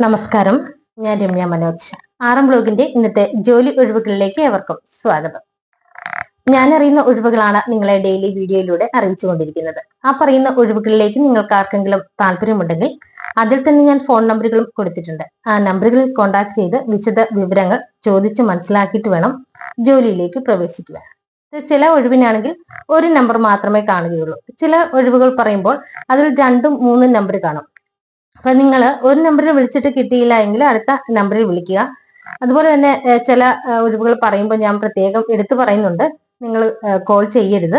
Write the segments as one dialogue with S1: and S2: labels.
S1: നമസ്കാരം. ഞാൻ രമ്യ മനോജ്. ആറാം ബ്ലോഗിന്റെ ഇന്നത്തെ ജോലി ഒഴിവുകളിലേക്ക് ഏവർക്കും സ്വാഗതം. ഞാൻ അറിയുന്ന ഒഴിവുകളാണ് നിങ്ങളെ ഡെയിലി വീഡിയോയിലൂടെ അറിയിച്ചുകൊണ്ടിരിക്കുന്നത്. ആ പറയുന്ന ഒഴിവുകളിലേക്ക് നിങ്ങൾക്ക് ആർക്കെങ്കിലും താല്പര്യമുണ്ടെങ്കിൽ അതിൽ തന്നെ ഞാൻ ഫോൺ നമ്പറുകളും കൊടുത്തിട്ടുണ്ട്. ആ നമ്പറുകളിൽ കോൺടാക്ട് ചെയ്ത് വിശദ വിവരങ്ങൾ ചോദിച്ച് മനസ്സിലാക്കിയിട്ട് വേണം ജോലിയിലേക്ക് പ്രവേശിക്കുക ചില ഒഴിവിനാണെങ്കിൽ ഒരു നമ്പർ മാത്രമേ കാണുകയുള്ളൂ. ചില ഒഴിവുകൾ പറയുമ്പോൾ അതിൽ രണ്ടും മൂന്നും നമ്പർ കാണും. അപ്പൊ നിങ്ങൾ ഒരു നമ്പറിൽ വിളിച്ചിട്ട് കിട്ടിയില്ല എങ്കിൽ അടുത്ത നമ്പറിൽ വിളിക്കുക. അതുപോലെ തന്നെ ചില ഒഴിവുകൾ പറയുമ്പോൾ ഞാൻ പ്രത്യേകം എടുത്തു പറയുന്നുണ്ട്. നിങ്ങൾ കോൾ ചെയ്യരുത്.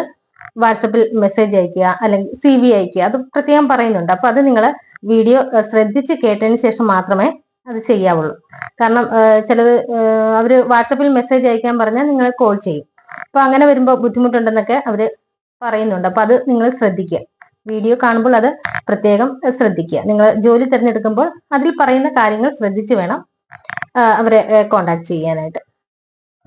S1: വാട്സപ്പിൽ മെസ്സേജ് അയക്കുക അല്ലെങ്കിൽ സി വി അയക്കുക അത് പ്രത്യേകം പറയുന്നുണ്ട്. അപ്പൊ അത് നിങ്ങൾ വീഡിയോ ശ്രദ്ധിച്ച് കേട്ടതിന് ശേഷം മാത്രമേ അത് ചെയ്യാവുള്ളൂ. കാരണം ചിലത് അവർ വാട്സപ്പിൽ മെസ്സേജ് അയക്കാൻ പറഞ്ഞാൽ നിങ്ങൾ കോൾ ചെയ്യും. അപ്പൊ അങ്ങനെ വരുമ്പോൾ ബുദ്ധിമുട്ടുണ്ടെന്നൊക്കെ അവർ പറയുന്നുണ്ട്. അപ്പൊ അത് നിങ്ങൾ ശ്രദ്ധിക്കുക. വീഡിയോ കാണുമ്പോൾ അത് പ്രത്യേകം ശ്രദ്ധിക്കുക. നിങ്ങൾ ജോലി തിരഞ്ഞെടുക്കുമ്പോൾ അതിൽ പറയുന്ന കാര്യങ്ങൾ ശ്രദ്ധിച്ച് വേണം അവരെ കോണ്ടാക്ട് ചെയ്യാനായിട്ട്.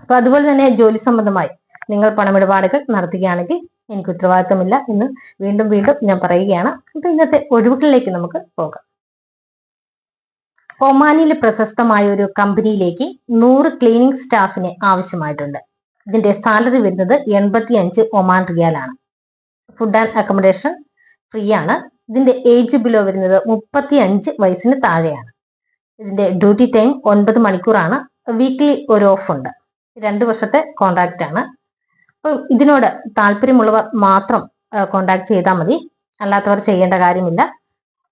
S1: അപ്പൊ അതുപോലെ തന്നെ ജോലി സംബന്ധമായി നിങ്ങൾ പണമിടപാടുകൾ നടത്തുകയാണെങ്കിൽ എനിക്ക് ഉത്തരവാദിത്തമില്ല എന്ന് വീണ്ടും വീണ്ടും ഞാൻ പറയുകയാണ്. അപ്പൊ ഇന്നത്തെ ഒഴിവുകളിലേക്ക് നമുക്ക് പോകാം. ഒമാനിൽ പ്രശസ്തമായ ഒരു കമ്പനിയിലേക്ക് നൂറ് ക്ലീനിങ് സ്റ്റാഫിനെ ആവശ്യമായിട്ടുണ്ട്. ഇതിന്റെ സാലറി വരുന്നത് എൺപത്തി അഞ്ച് ഒമാൻ റിയാലാണ്. ഫുഡ് ആൻഡ് അക്കോമഡേഷൻ ഫ്രീ ആണ് ഇതിന്റെ ഏജ് ബിലോ വരുന്നത് മുപ്പത്തി അഞ്ച് വയസ്സിന് താഴെയാണ്. ഇതിന്റെ ഡ്യൂട്ടി ടൈം ഒൻപത് മണിക്കൂറാണ്. വീക്ക്ലി ഒരു ഓഫ് ഉണ്ട്. രണ്ട് വർഷത്തെ കോൺട്രാക്റ്റ് ആണ്. അപ്പം ഇതിനോട് താല്പര്യമുള്ളവർ മാത്രം കോണ്ടാക്ട് ചെയ്താൽ മതി. അല്ലാത്തവർ ചെയ്യേണ്ട കാര്യമില്ല.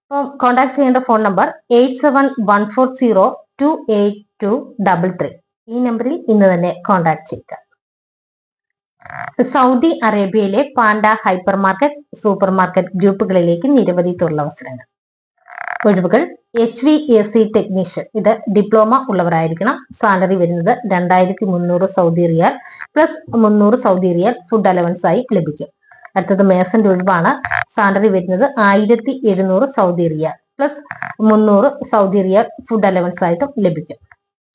S1: അപ്പം കോണ്ടാക്ട് ചെയ്യേണ്ട phone number eight seven one four zero two eight two double three. ഈ നമ്പറിൽ ഇന്ന് തന്നെ കോണ്ടാക്ട് ചെയ്യുക. സൗദി അറേബ്യയിലെ Panda hyper market super market ഗ്രൂപ്പുകളിലേക്ക് നിരവധി തൊഴിലവസരങ്ങൾ. ഒഴിവുകൾ H V A C technician ഇത് ഡിപ്ലോമ ഉള്ളവരായിരിക്കണം. സാലറി വരുന്നത് രണ്ടായിരത്തി മുന്നൂറ് സൗദി റിയാൽ പ്ലസ് മുന്നൂറ് സൗദി റിയാൽ ഫുഡ് അലവൻസ് ആയി ലഭിക്കും. അടുത്തത് മേസന്റെ ഒഴിവാണ്. സാലറി വരുന്നത് ആയിരത്തി എഴുന്നൂറ് സൗദി റിയാൽ പ്ലസ് മുന്നൂറ് സൗദി റിയാൽ ഫുഡ് അലവൻസ് ആയിട്ടും ലഭിക്കും.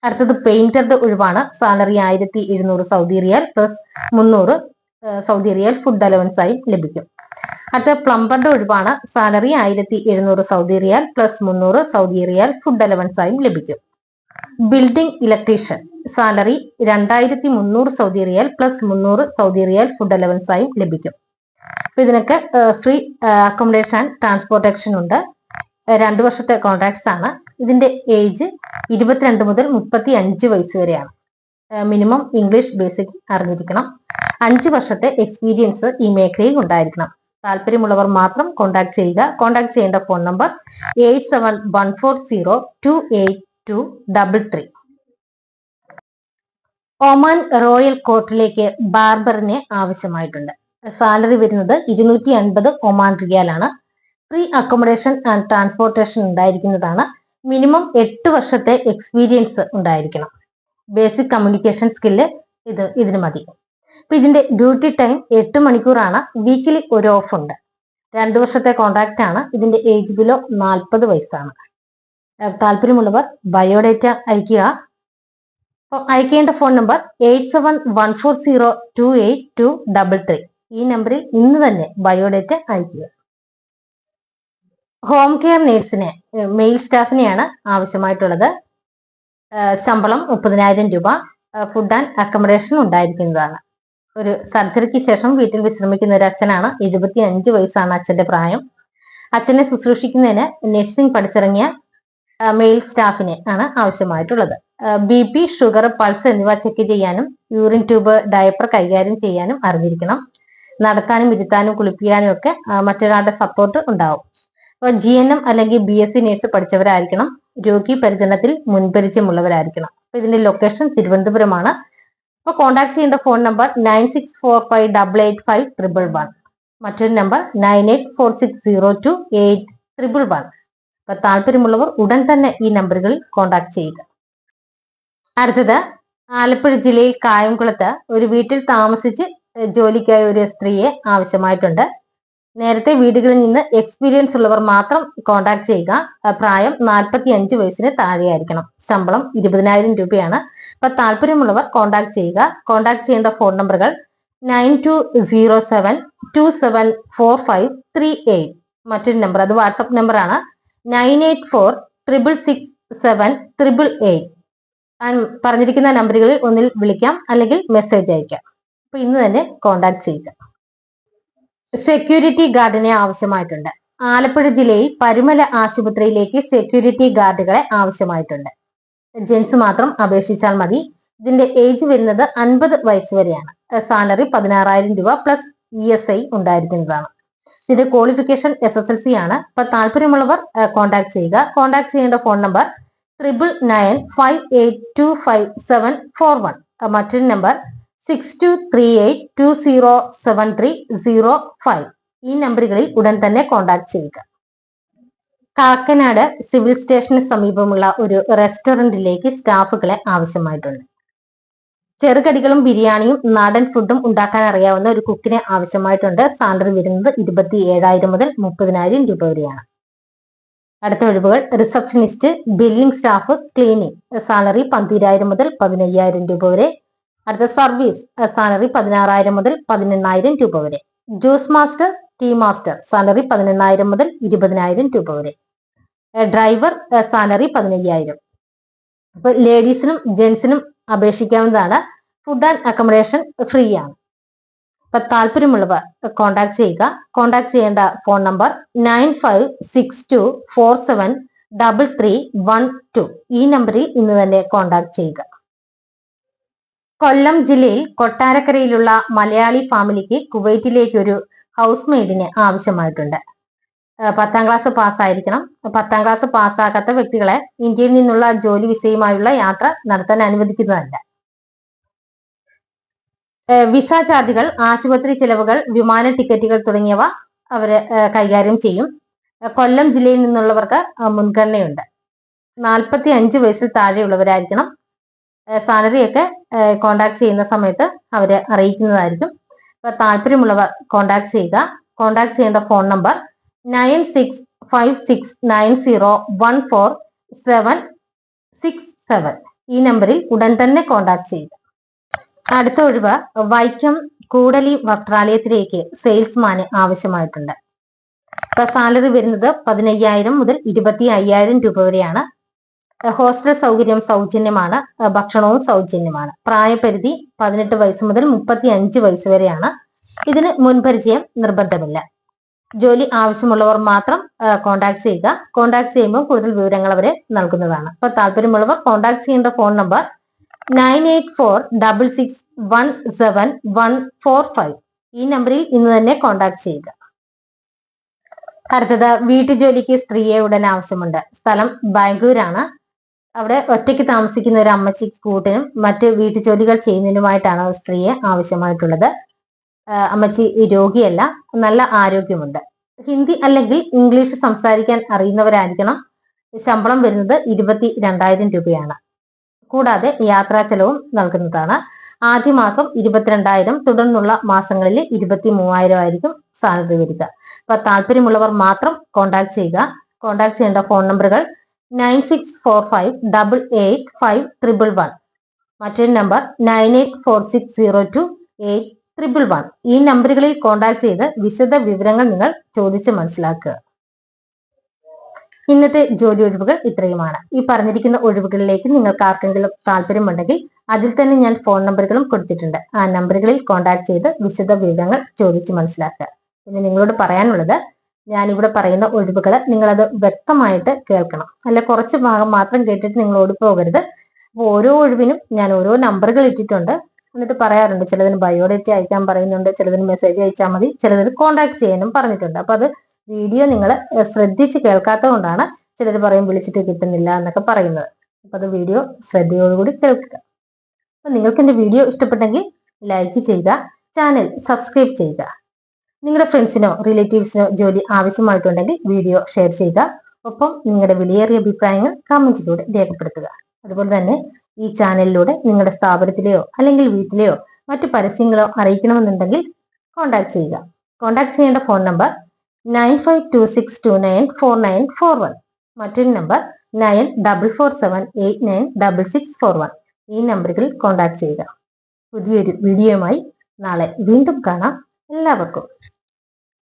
S1: അടുത്തത് പെയിന്ററുടെ ഒഴിവാണ്. സാലറി ആയിരത്തി എഴുന്നൂറ് സൗദി റിയാൽ പ്ലസ് മുന്നൂറ് സൗദി റിയാൽ ഫുഡ് അലവൻസ് ആയും ലഭിക്കും. അടുത്ത പ്ലംബറുടെ ഒഴിവാണ്. സാലറി ആയിരത്തി എഴുന്നൂറ് സൗദി റിയാൽ പ്ലസ് മുന്നൂറ് സൗദി റിയാൽ ഫുഡ് അലവൻസ് ആയും ലഭിക്കും. ബിൽഡിംഗ് ഇലക്ട്രീഷ്യൻ സാലറി രണ്ടായിരത്തി മുന്നൂറ് സൗദി റിയാൽ പ്ലസ് മുന്നൂറ് സൗദി റിയാൽ ഫുഡ് അലവൻസ് ആയും ലഭിക്കും. അപ്പൊ ഇതിനൊക്കെ ഫ്രീ അക്കോമഡേഷൻ ആൻഡ് ട്രാൻസ്പോർട്ടേഷൻ ഉണ്ട്. രണ്ട് വർഷത്തെ കോൺട്രാക്ട്സ് ആണ്. ഇതിന്റെ ഏജ് ഇരുപത്തിരണ്ട് മുതൽ മുപ്പത്തി അഞ്ച് വയസ്സ് വരെയാണ്. മിനിമം ഇംഗ്ലീഷ് ബേസിക് അറിഞ്ഞിരിക്കണം. അഞ്ച് വർഷത്തെ എക്സ്പീരിയൻസ് ഈ മേഖലയിൽ ഉണ്ടായിരിക്കണം. താല്പര്യമുള്ളവർ മാത്രം കോൺടാക്ട് ചെയ്യുക. കോൺടാക്ട് ചെയ്യേണ്ട phone number eight seven one four zero two eight two double three Oman royal കോർട്ടിലേക്ക് ബാർബറിനെ ആവശ്യമായിട്ടുണ്ട്. സാലറി വരുന്നത് ഇരുന്നൂറ്റി അൻപത് ഒമാൻ റിയാലാണ്. ഫ്രീ അക്കോമഡേഷൻ ആൻഡ് ട്രാൻസ്പോർട്ടേഷൻ ഉണ്ടായിരിക്കുന്നതാണ് മിനിമം എട്ട് വർഷത്തെ എക്സ്പീരിയൻസ് ഉണ്ടായിരിക്കണം. ബേസിക് കമ്മ്യൂണിക്കേഷൻ സ്കില്ല് ഇത് ഇതിന് മതി. അപ്പൊ ഇതിന്റെ ഡ്യൂട്ടി ടൈം എട്ട് മണിക്കൂറാണ്. വീക്കിലി ഒരു ഓഫ് ഉണ്ട്. രണ്ട് വർഷത്തെ കോൺട്രാക്റ്റ് ആണ്. ഇതിന്റെ ഏജ് ബിലോ നാൽപ്പത് വയസ്സാണ്. താല്പര്യമുള്ളവർ ബയോഡേറ്റ അയക്കുക അയക്കേണ്ട phone number eight seven one four zero two eight two double three. ഈ നമ്പറിൽ ഇന്ന് തന്നെ ബയോഡേറ്റ അയക്കുക ഹോം കെയർ നേഴ്സിന് മെയിൽ സ്റ്റാഫിനെയാണ് ആവശ്യമായിട്ടുള്ളത്. ശമ്പളം മുപ്പതിനായിരം രൂപ ഫുഡ് ആൻഡ് അക്കോമഡേഷൻ ഉണ്ടായിരിക്കുന്നതാണ്. ഒരു സർജറിക്ക് ശേഷം വീട്ടിൽ വിശ്രമിക്കുന്ന ഒരു അച്ഛനാണ് എഴുപത്തി അഞ്ച് വയസ്സാണ് അച്ഛന്റെ പ്രായം. അച്ഛനെ ശുശ്രൂഷിക്കുന്നതിന് നഴ്സിംഗ് പഠിച്ചിറങ്ങിയ മെയിൽ സ്റ്റാഫിനെ ആണ് ആവശ്യമായിട്ടുള്ളത്. ബി പി ഷുഗർ പൾസ് എന്നിവ ചെക്ക് ചെയ്യാനും യൂറിൻ ട്യൂബ് ഡയപ്പർ കൈകാര്യം ചെയ്യാനും അറിഞ്ഞിരിക്കണം. നടക്കാനും ഇരുത്താനും കുളിപ്പിക്കാനും ഒക്കെ മറ്റൊരാളുടെ സപ്പോർട്ട് ഉണ്ടാവും. ജി എൻ എം അല്ലെങ്കിൽ ബി എസ് സി നേഴ്സ് പഠിച്ചവരായിരിക്കണം. രോഗി പരിചരണത്തിൽ മുൻപരിചയമുള്ളവരായിരിക്കണം. അപ്പൊ ഇതിന്റെ ലൊക്കേഷൻ തിരുവനന്തപുരമാണ്. അപ്പൊ കോൺടാക്ട് ചെയ്യേണ്ട phone number nine six four five double eight five triple one മറ്റൊരു number nine eight four six zero two eight triple one അപ്പൊ താല്പര്യമുള്ളവർ ഉടൻ തന്നെ ഈ നമ്പറുകളിൽ കോൺടാക്ട് ചെയ്യുക. അടുത്തത് ആലപ്പുഴ ജില്ലയിൽ കായംകുളത്ത് ഒരു വീട്ടിൽ താമസിച്ച് ജോലിക്കായ ജോലിക്കായി ഒരു സ്ത്രീയെ ആവശ്യമായിട്ടുണ്ട്. നേരത്തെ വീടുകളിൽ നിന്ന് എക്സ്പീരിയൻസ് ഉള്ളവർ മാത്രം കോൺടാക്ട് ചെയ്യുക. പ്രായം നാൽപ്പത്തി അഞ്ച് വയസ്സിന് താഴെയായിരിക്കണം. ശമ്പളം ഇരുപതിനായിരം രൂപയാണ്. അപ്പൊ താല്പര്യമുള്ളവർ കോൺടാക്ട് ചെയ്യുക. കോൺടാക്ട് ചെയ്യേണ്ട ഫോൺ നമ്പറുകൾ nine two zero seven two seven four five three eight മറ്റൊരു നമ്പർ അത് വാട്സപ്പ് നമ്പറാണ് nine eight four triple six seven triple eight പറഞ്ഞിരിക്കുന്ന നമ്പറുകളിൽ ഒന്നിൽ വിളിക്കാം അല്ലെങ്കിൽ മെസ്സേജ് അയക്കാം. അപ്പൊ ഇന്ന് തന്നെ കോണ്ടാക്ട് ചെയ്യുക. സെക്യൂരിറ്റി ഗാർഡിനെ ആവശ്യമായിട്ടുണ്ട്. ആലപ്പുഴ ജില്ലയിൽ പരുമല ആശുപത്രിയിലേക്ക് സെക്യൂരിറ്റി ഗാർഡുകളെ ആവശ്യമായിട്ടുണ്ട്. ജെൻസ് മാത്രം അപേക്ഷിച്ചാൽ മതി. ഇതിന്റെ ഏജ് വരുന്നത് അൻപത് വയസ്സ് വരെയാണ്. സാലറി പതിനാറായിരം രൂപ പ്ലസ് ഇ എസ് ഐ ഉണ്ടായിരിക്കുന്നതാണ്. ഇതിന്റെ qualification S S L C ആണ്. അപ്പൊ താല്പര്യമുള്ളവർ കോൺടാക്ട് ചെയ്യുക. കോൺടാക്ട് ചെയ്യേണ്ട phone number triple nine five eight two five seven four one മറ്റൊരു number six two three eight two zero seven three zero five ഈ നമ്പറുകളിൽ ഉടൻ തന്നെ കോൺടാക്ട് ചെയ്യുക. കാക്കനാട് സിവിൽ സ്റ്റേഷന് സമീപമുള്ള ഒരു റെസ്റ്റോറന്റിലേക്ക് സ്റ്റാഫുകളെ ആവശ്യമായിട്ടുണ്ട്. ചെറുകടികളും ബിരിയാണിയും നാടൻ ഫുഡും ഉണ്ടാക്കാൻ അറിയാവുന്ന ഒരു കുക്കിനെ ആവശ്യമായിട്ടുണ്ട്. സാലറി വരുന്നത് ഇരുപത്തി ഏഴായിരം മുതൽ മുപ്പതിനായിരം രൂപ വരെയാണ്. അടുത്ത ഒഴിവുകൾ receptionist billing staff cleaning salary പന്തിരായിരം മുതൽ പതിനയ്യായിരം രൂപ വരെ അടുത്ത സർവീസ് സാലറി പതിനാറായിരം മുതൽ പതിനെണ്ണായിരം രൂപ വരെ. Juice master tea master salary പതിനെണ്ണായിരം മുതൽ ഇരുപതിനായിരം രൂപ വരെ. ഡ്രൈവർ സാലറി പതിനയ്യായിരം. അപ്പൊ ലേഡീസിനും ജെന്റ്സിനും അപേക്ഷിക്കാവുന്നതാണ്. ഫുഡ് ആൻഡ് അക്കോമഡേഷൻ ഫ്രീ ആണ് അപ്പൊ താല്പര്യമുള്ളവർ കോൺടാക്ട് ചെയ്യുക. കോൺടാക്ട് ചെയ്യേണ്ട phone number nine five six two four seven double three one two ഈ നമ്പറിൽ ഇന്ന് തന്നെ കോൺടാക്ട് ചെയ്യുക. കൊല്ലം ജില്ലയിൽ കൊട്ടാരക്കരയിലുള്ള മലയാളി ഫാമിലിക്ക് കുവൈറ്റിലേക്ക് ഒരു ഹൗസ് മെയ്ഡിന് ആവശ്യമായിട്ടുണ്ട്. പത്താം ക്ലാസ് പാസ്സായിരിക്കണം പത്താം ക്ലാസ് പാസ്സാകാത്ത വ്യക്തികളെ ഇന്ത്യയിൽ നിന്നുള്ള ജോലി വിസയുമായുള്ള യാത്ര നടത്താൻ അനുവദിക്കുന്നതല്ല. വിസ ചാർജുകൾ ആശുപത്രി ചെലവുകൾ വിമാന ടിക്കറ്റുകൾ തുടങ്ങിയവ അവർ കൈകാര്യം ചെയ്യും. കൊല്ലം ജില്ലയിൽ നിന്നുള്ളവർക്ക് മുൻഗണനയുണ്ട്. നാൽപ്പത്തി അഞ്ച് വയസ്സിൽ താഴെയുള്ളവരായിരിക്കണം. സാലറി ഒക്കെ കോണ്ടാക്ട് ചെയ്യുന്ന സമയത്ത് അവരെ അറിയിക്കുന്നതായിരിക്കും. അപ്പൊ താല്പര്യമുള്ളവർ കോണ്ടാക്ട് ചെയ്യുക. കോണ്ടാക്ട് ചെയ്യേണ്ട phone number nine six five six nine zero one four seven six seven ഈ നമ്പറിൽ ഉടൻ തന്നെ കോണ്ടാക്ട് ചെയ്യുക. അടുത്ത ഒഴിവ് വൈക്കം കൂടലി വസ്ത്രാലയത്തിലേക്ക് സെയിൽസ്മാന് ആവശ്യമായിട്ടുണ്ട്. ഇപ്പൊ സാലറി വരുന്നത് പതിനയ്യായിരം മുതൽ ഇരുപത്തി അയ്യായിരം രൂപ വരെയാണ്. ഹോസ്റ്റൽ സൗകര്യം സൗജന്യമാണ്. ഭക്ഷണവും സൗജന്യമാണ്. പ്രായപരിധി പതിനെട്ട് വയസ്സ് മുതൽ മുപ്പത്തി അഞ്ച് വയസ്സ് വരെയാണ്. ഇതിന് മുൻപരിചയം നിർബന്ധമില്ല. ജോലി ആവശ്യമുള്ളവർ മാത്രം കോൺടാക്ട് ചെയ്യുക. കോൺടാക്ട് ചെയ്യുമ്പോൾ കൂടുതൽ വിവരങ്ങൾ അവരെ നൽകുന്നതാണ്. അപ്പൊ താല്പര്യമുള്ളവർ കോൺടാക്ട് ചെയ്യേണ്ട phone number nine eight four double six one seven one four five. ഈ നമ്പറിൽ ഇന്ന് തന്നെ കോൺടാക്ട് ചെയ്യുക. അടുത്തത് വീട്ടുജോലിക്ക് സ്ത്രീയെ ഉടൻ ആവശ്യമുണ്ട്. സ്ഥലം ബാംഗ്ലൂരാണ്. അവിടെ ഒറ്റയ്ക്ക് താമസിക്കുന്ന ഒരു അമ്മച്ചി കൂട്ടിനും മറ്റ് വീട്ടുജോലികൾ ചെയ്യുന്നതിനുമായിട്ടാണ് സ്ത്രീയെ ആവശ്യമായിട്ടുള്ളത്. അമ്മച്ചി രോഗിയല്ല നല്ല ആരോഗ്യമുണ്ട്. ഹിന്ദി അല്ലെങ്കിൽ ഇംഗ്ലീഷ് സംസാരിക്കാൻ അറിയുന്നവരായിരിക്കണം. ശമ്പളം വരുന്നത് ഇരുപത്തി രണ്ടായിരം രൂപയാണ്. കൂടാതെ യാത്രാ ചെലവും നൽകുന്നതാണ്. ആദ്യ മാസം ഇരുപത്തിരണ്ടായിരം തുടർന്നുള്ള മാസങ്ങളിൽ ഇരുപത്തി മൂവായിരം ആയിരിക്കും സാലറി വരിക. അപ്പൊ താല്പര്യമുള്ളവർ മാത്രം കോൺടാക്ട് ചെയ്യുക. കോൺടാക്ട് ചെയ്യേണ്ട ഫോൺ നമ്പറുകൾ nine six four five double eight five triple one. മറ്റൊരു number nine eight four six zero two eight triple one. ഈ നമ്പറുകളിൽ കോൺടാക്ട് ചെയ്ത് വിശദ വിവരങ്ങൾ നിങ്ങൾ ചോദിച്ച് മനസ്സിലാക്കുക. ഇന്നത്തെ ജോലി ഒഴിവുകൾ ഇത്രയുമാണ്. ഈ പറഞ്ഞിരിക്കുന്ന ഒഴിവുകളിലേക്ക് നിങ്ങൾക്ക് ആർക്കെങ്കിലും താല്പര്യമുണ്ടെങ്കിൽ അതിൽ തന്നെ ഞാൻ ഫോൺ നമ്പറുകളും കൊടുത്തിട്ടുണ്ട്. ആ നമ്പറുകളിൽ കോൺടാക്ട് ചെയ്ത് വിശദ വിവരങ്ങൾ ചോദിച്ച് മനസ്സിലാക്കുക. പിന്നെ നിങ്ങളോട് പറയാനുള്ളത് ഞാൻ ഇവിടെ പറയുന്ന ഒഴിവുകൾ നിങ്ങളത് വ്യക്തമായിട്ട് കേൾക്കണം. അല്ല കുറച്ച് ഭാഗം മാത്രം കേട്ടിട്ട് നിങ്ങൾ ഓടിപ്പോകരുത് അപ്പോൾ ഓരോ ഒഴിവിനും ഞാൻ ഓരോ നമ്പറുകൾ ഇട്ടിട്ടുണ്ട്. എന്നിട്ട് പറയാറുണ്ട് ചിലതിന് ബയോഡേറ്റ അയക്കാൻ പറയുന്നുണ്ട് ചിലതിന് മെസ്സേജ് അയച്ചാൽ മതി ചിലതിന് കോൺടാക്ട് ചെയ്യാനും പറഞ്ഞിട്ടുണ്ട്. അപ്പൊ അത് വീഡിയോ നിങ്ങൾ ശ്രദ്ധിച്ച് കേൾക്കാത്തത് കൊണ്ടാണ് ചിലർ പറയും വിളിച്ചിട്ട് കിട്ടുന്നില്ല എന്നൊക്കെ പറയുന്നത്. അപ്പൊ അത് വീഡിയോ ശ്രദ്ധയോടുകൂടി കേൾക്കുക. അപ്പൊ നിങ്ങൾക്ക് എന്റെ വീഡിയോ ഇഷ്ടപ്പെട്ടെങ്കിൽ ലൈക്ക് ചെയ്യുക ചാനൽ സബ്സ്ക്രൈബ് ചെയ്യുക. നിങ്ങളുടെ ഫ്രണ്ട്സിനോ റിലേറ്റീവ്സിനോ ജോലി ആവശ്യമായിട്ടുണ്ടെങ്കിൽ വീഡിയോ ഷെയർ ചെയ്യുക. ഒപ്പം നിങ്ങളുടെ വിലയേറിയ അഭിപ്രായങ്ങൾ കമന്റിലൂടെ രേഖപ്പെടുത്തുക. അതുപോലെ തന്നെ ഈ ചാനലിലൂടെ നിങ്ങളുടെ സ്ഥാപനത്തിലെയോ അല്ലെങ്കിൽ വീട്ടിലെയോ മറ്റു പരസ്യങ്ങളോ അറിയിക്കണമെന്നുണ്ടെങ്കിൽ കോൺടാക്ട് ചെയ്യുക. കോൺടാക്ട് ചെയ്യേണ്ട phone number nine five two six two nine four nine four one മറ്റൊരു number nine double four seven eight nine double six four one ഈ നമ്പറുകളിൽ കോൺടാക്ട് ചെയ്യുക. പുതിയൊരു വീഡിയോയുമായി നാളെ വീണ്ടും കാണാം. എല്ലാവർക്കും